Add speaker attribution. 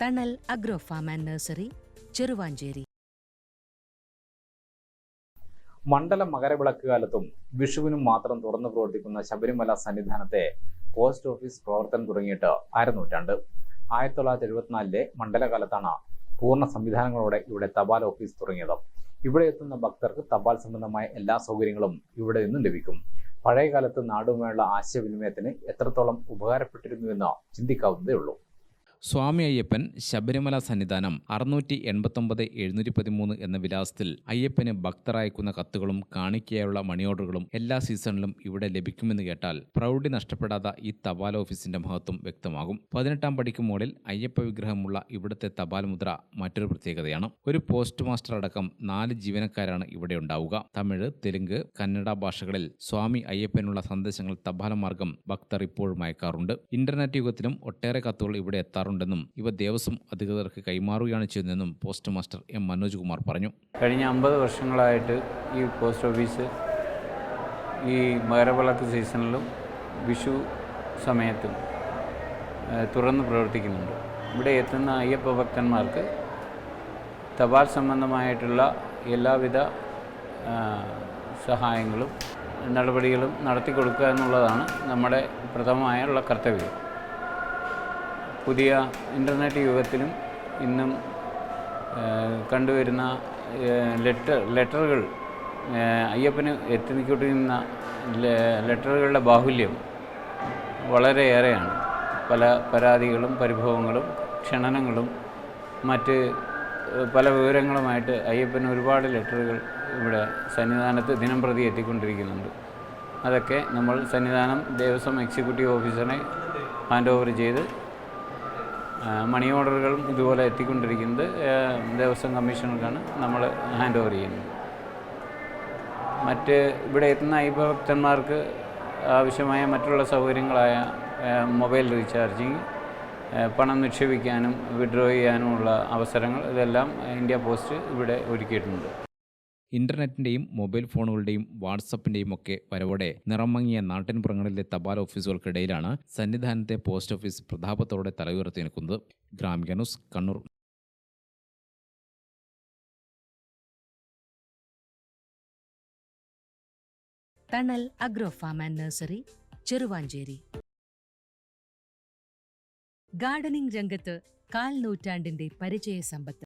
Speaker 1: Thanal agro farm and nursery Cheruvancheri.
Speaker 2: Mandala Makaravilakku കാലത്തും വിഷുവിനും മാത്രം തുറന്നു പ്രവർത്തിക്കുന്ന ശബരിമല സന്നിധാനത്തെ പോസ്റ്റ് ഓഫീസ് പ്രവർത്തനം തുടങ്ങിയിട്ട് അരനൂറ്റാണ്ട്. ആയിരത്തി തൊള്ളായിരത്തി എഴുപത്തിനാലിലെ മണ്ഡലകാലത്താണ് പൂർണ സംവിധാനങ്ങളോടെ ഇവിടെ തപാൽ ഓഫീസ് തുടങ്ങിയത്. ഇവിടെ എത്തുന്ന ഭക്തർക്ക് തപാൽ സംബന്ധമായ എല്ലാ സൗകര്യങ്ങളും ഇവിടെ നിന്നും ലഭിക്കും. പഴയകാലത്ത് നാടുമായുള്ള ആശയവിനിമയത്തിന് എത്രത്തോളം ഉപകാരപ്പെട്ടിരുന്നുവെന്ന് ചിന്തിക്കാവുന്നതേ ഉള്ളൂ
Speaker 3: സ്വാമി അയ്യപ്പൻ ശബരിമല സന്നിധാനം അറുന്നൂറ്റി എൺപത്തൊമ്പത് എഴുന്നൂറ്റി പതിമൂന്ന് എന്ന വിലാസത്തിൽ അയ്യപ്പന് ഭക്തർ അയക്കുന്ന കത്തുകളും കാണിക്കയായുള്ള മണി ഓർഡറുകളും എല്ലാ സീസണിലും ഇവിടെ ലഭിക്കുമെന്ന് കേട്ടാൽ പ്രൗഢി നഷ്ടപ്പെടാത്ത ഈ തപാൽ ഓഫീസിന്റെ മഹത്വം വ്യക്തമാകും. പതിനെട്ടാം പടിക്ക് മുകളിൽ അയ്യപ്പ വിഗ്രഹമുള്ള ഇവിടുത്തെ തപാൽ മുദ്ര മറ്റൊരു പ്രത്യേകതയാണ്. ഒരു പോസ്റ്റ് മാസ്റ്റർ അടക്കം നാല് ജീവനക്കാരാണ് ഇവിടെ ഉണ്ടാവുക. തമിഴ് തെലുങ്ക് കന്നഡ ഭാഷകളിൽ സ്വാമി അയ്യപ്പനുള്ള സന്ദേശങ്ങൾ തപാൽ മാർഗം ഭക്തർ ഇപ്പോഴും അയക്കാറുണ്ട്. ഇന്റർനെറ്റ് യുഗത്തിലും ഒട്ടേറെ കത്തുകൾ ഇവിടെ എത്താറുണ്ടെന്നും ഇവ ദേവസ്വം അധികൃതർക്ക് കൈമാറുകയാണ് ചെയ്യുന്നതെന്നും post master M Manoj Kumar പറഞ്ഞു.
Speaker 4: കഴിഞ്ഞ അമ്പത് വർഷങ്ങളായിട്ട് ഈ പോസ്റ്റ് ഓഫീസ് ഈ മകരവിളക്ക് സീസണിലും വിഷു സമയത്തും തുറന്ന് പ്രവർത്തിക്കുന്നുണ്ട്. ഇവിടെ എത്തുന്ന അയ്യപ്പ ഭക്തന്മാർക്ക് തപാൽ സംബന്ധമായിട്ടുള്ള എല്ലാവിധ സഹായങ്ങളും നടപടികളും നടത്തി കൊടുക്കുക എന്നുള്ളതാണ് നമ്മുടെ പ്രഥമമായുള്ള കർത്തവ്യം. പുതിയ ഇന്റർനെറ്റ് യുഗത്തിലും ഇന്നും കണ്ടുവരുന്ന ലെറ്റർ ലെറ്ററുകൾ അയ്യപ്പന് എത്തിക്കൊണ്ടിരുന്ന ലെറ്ററുകളുടെ ബാഹുല്യം വളരെയേറെയാണ്. പല പരാതികളും പരിഭവങ്ങളും ക്ഷണനങ്ങളും മറ്റ് പല വിവരങ്ങളുമായിട്ട് അയ്യപ്പന് ഒരുപാട് ലെറ്ററുകൾ ഇവിടെ സന്നിധാനത്ത് ദിനം പ്രതി എത്തിക്കൊണ്ടിരിക്കുന്നുണ്ട്. അതൊക്കെ നമ്മൾ സന്നിധാനം ദേവസ്വം എക്സിക്യൂട്ടീവ് ഓഫീസറെ ഹാൻഡ് ഓവർ ചെയ്ത് മണി ഓർഡറുകളും ഇതുപോലെ എത്തിക്കൊണ്ടിരിക്കുന്നത് ദേവസ്വം കമ്മീഷണർക്കാണ് നമ്മൾ ഹാൻഡ് ഓവർ ചെയ്യുന്നത്. മറ്റ് ഇവിടെ എത്തുന്ന അയ്യപ്പഭക്തന്മാർക്ക് ആവശ്യമായ മറ്റുള്ള സൗകര്യങ്ങളായ മൊബൈൽ റീചാർജിങ് പണം നിക്ഷേപിക്കാനും വിഡ്രോ ചെയ്യാനുമുള്ള അവസരങ്ങൾ ഇതെല്ലാം ഇന്ത്യ പോസ്റ്റ് ഇവിടെ ഒരുക്കിയിട്ടുണ്ട്.
Speaker 3: ഇന്റർനെറ്റിന്റെയും മൊബൈൽ ഫോണുകളുടെയും വാട്സപ്പിന്റെയും ഒക്കെ വരവോടെ നിറമങ്ങിയ നാട്ടിൻപുറങ്ങളിലെ തപാൽ ഓഫീസുകൾക്കിടയിലാണ് സന്നിധാനത്തെ പോസ്റ്റ് ഓഫീസ് പ്രതാപത്തോടെ തലയുയർത്തി നിൽക്കുന്നത്. Gramika news Kannur.
Speaker 1: Thanal agro farm and nursery Cheruvancheri. Gardening രംഗത്ത് കാൽ നൂറ്റാണ്ടിന്റെ പരിചയ സമ്പത്ത്